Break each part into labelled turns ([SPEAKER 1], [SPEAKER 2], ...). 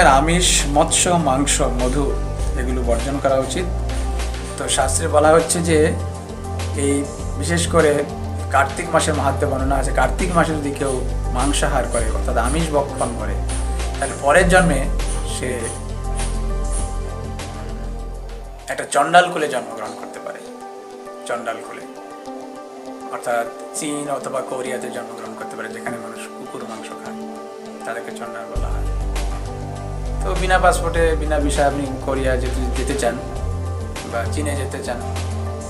[SPEAKER 1] রকমের আমিষ, মৎস্য, মাংস, মধু এগুলো বর্জন করা উচিত। তো শাস্ত্রে বলা হচ্ছে যে এই বিশেষ করে কার্তিক মাসের মাহাত্ম্য বর্ণনা আছে। কার্তিক মাসে যদি কেউ মাংসাহার করে, অর্থাৎ আমিষ ভক্ষণ করে, তাহলে পরের জন্মে সে একটা চণ্ডাল কুলে জন্মগ্রহণ করতে পারে। চণ্ডাল কুলে। অর্থাৎ চীন অথবা কোরিয়াতে জন্মগ্রহণ করতে পারে, যেখানে মানুষ কুকুর মাংস খায়। তাদেরকে চণ্ডাল বলা তো বিনা পাসপোর্টে বিনা ভিসা আপনি কোরিয়া যদি যেতে চান বা চীনে যেতে চান,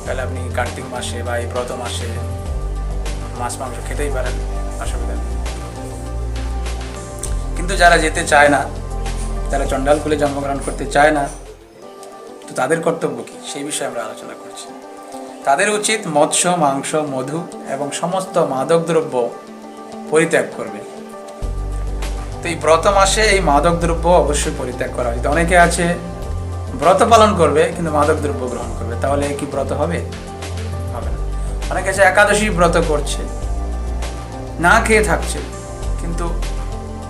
[SPEAKER 1] তাহলে আপনি কার্তিক মাসে বা এই ব্রত মাসে মাছ, মাংস খেতেই পারেন, অসুবিধা নেই। কিন্তু যারা যেতে চায় না যারা চণ্ডাল কুলে জন্মগ্রহণ করতে চায় না, তো তাদের কর্তব্য কী? সেই বিষয়ে আমরা আলোচনা করছি। তাদের উচিত মৎস্য, মাংস, মধু এবং সমস্ত মাদক দ্রব্য পরিত্যাগ করবে। তো এই ব্রত মাসে এই মাদক দ্রব্য অবশ্যই পরিত্যাগ করা উচিত। অনেকে আছে, ব্রত পালন করবে, কিন্তু মাদক দ্রব্য গ্রহণ করবে। তাহলে কি ব্রত হবে? হবে না। অনেকে আছে, একাদশী ব্রত করছে, না খেয়ে থাকছে, কিন্তু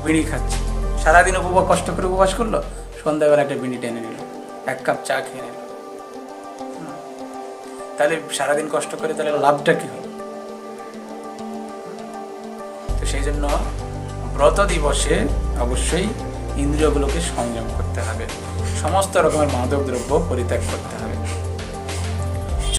[SPEAKER 1] বিড়ি খাচ্ছে। সারাদিন উপবাস কষ্ট করে উপবাস করল, সন্ধ্যাবেলা একটা বিড়ি টেনে নিল, এক কাপ চা খেয়ে নিল। তাহলে সারাদিন কষ্ট করে তাহলে লাভটা কি হলো? তো সেই জন্য ব্রত দিবসে অবশ্যই ইন্দ্রিয়গুলোকে সংযম করতে হবে। সমস্ত রকমের মাদক দ্রব্য পরিত্যাগ করতে হবে।